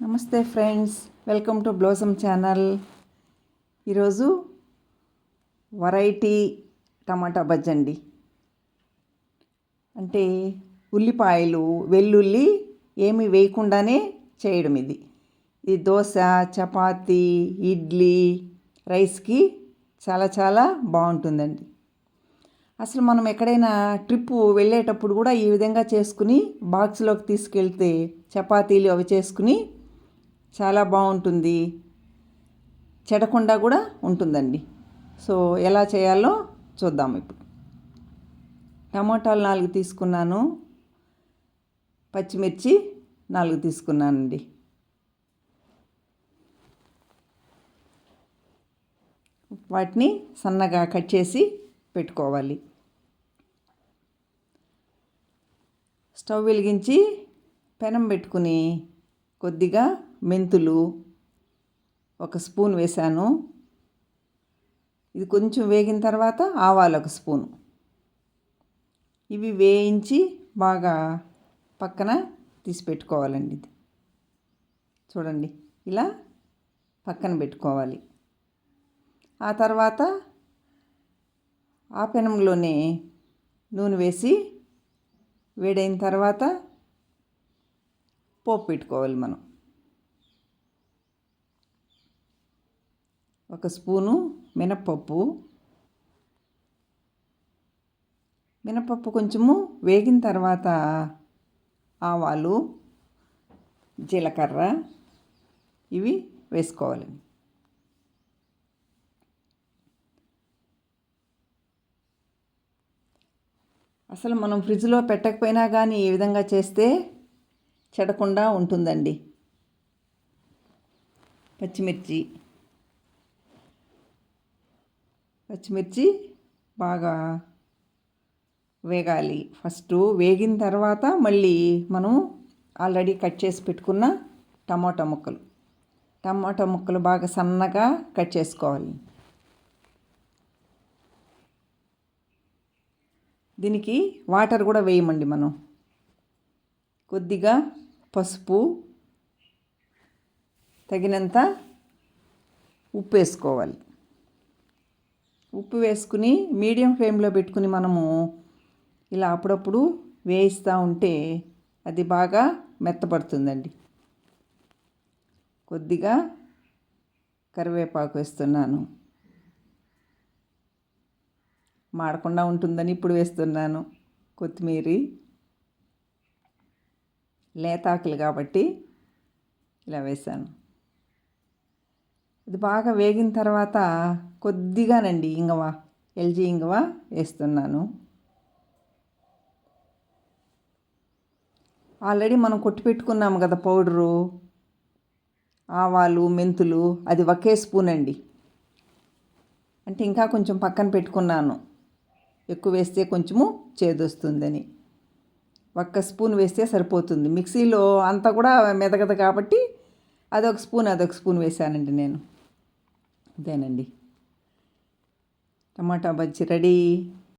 నమస్తే friends welcome to blossom channel. ఈరోజు variety tomato బజ్జండి అంటే ఉల్లిపాయలు వెల్లుల్లి ఏమి వేయకుండానే చేయడం ఇది. ఇది దోశ చపాతీ ఇడ్లీ రైస్కి చాలా చాలా బాగుంటుందండి. అసలు మనం ఎక్కడైనా ట్రిప్పు వెళ్ళేటప్పుడు కూడా ఈ విధంగా చేసుకుని బాక్స్లోకి తీసుకెళ్తే చపాతీలు అవి చేసుకుని చాలా బాగుంటుంది. చెడకుండా కూడా ఉంటుందండి. సో ఎలా చేయాలో చూద్దాం ఇప్పుడు. టమాటాలు నాలుగు తీసుకున్నాను. పచ్చిమిర్చి నాలుగు తీసుకున్నానండి. వాటిని సన్నగా కట్ చేసి పెట్టుకోవాలి. స్టవ్ వెలిగించి పెనం పెట్టుకుని కొద్దిగా మెంతులు ఒక స్పూన్ వేసాను ఇది కొంచెం వేగిన తర్వాత ఆవాలు ఒక స్పూను. ఇవి వేయించి బాగా పక్కన తీసి పెట్టుకోవాలండి ఇది. చూడండి ఇలా పక్కన పెట్టుకోవాలి. ఆ తర్వాత ఆ పెనంలోనే నూనె వేసి వేడైన తర్వాత పోపు పెట్టుకోవాలి మనం. ఒక స్పూను మినప్పప్పు మినపప్పు కొంచెము వేగిన తర్వాత ఆవాలు జీలకర్ర ఇవి వేసుకోవాలి. అసలు మనం ఫ్రిడ్జ్లో పెట్టకపోయినా కానీ ఈ విధంగా చేస్తే చెడకుండా ఉంటుందండి. పచ్చిమిర్చి. పచ్చిమిర్చి బాగా వేగాలి. ఫస్ట్ వేగిన తర్వాత మళ్ళీ మనం ఆల్రెడీ కట్ చేసి పెట్టుకున్న టమాటా ముక్కలు. టమాటా ముక్కలు బాగా సన్నగా కట్ చేసుకోవాలి. దీనికి వాటర్ కూడా వేయమండి మనం. కొద్దిగా పసుపు తగినంత ఉప్పు వేసుకోవాలి. ఉప్పు వేసుకుని మీడియం ఫ్లేమ్లో పెట్టుకుని మనము ఇలా అప్పుడప్పుడు వేయిస్తూ ఉంటే అది బాగా మెత్తపడుతుందండి. కొద్దిగా కరివేపాకు వేస్తున్నాను. మాడకుండా ఉంటుందని ఇప్పుడు వేస్తున్నాను. కొత్తిమీర లేతాకులు కాబట్టి ఇలా వేసాను ఇది బాగా వేగిన తర్వాత కొద్దిగానండి ఇంగవ ఎల్జీ ఇంగవ వేస్తున్నాను. ఆల్రెడీ మనం కొట్టి పెట్టుకున్నాము కదా పౌడరు ఆవాలు మెంతులు అది ఒకే స్పూన్ అండి. అంటే ఇంకా కొంచెం పక్కన పెట్టుకున్నాను. ఎక్కువ వేస్తే కొంచెము చేదొస్తుందని. ఒక్క స్పూన్ వేస్తే సరిపోతుంది. మిక్సీలో అంతా కూడా మెదగదు కాబట్టి అదొక స్పూన్ అదొక స్పూన్ వేసానండి నేను. ఇదేనండి. Tomato bajji ready.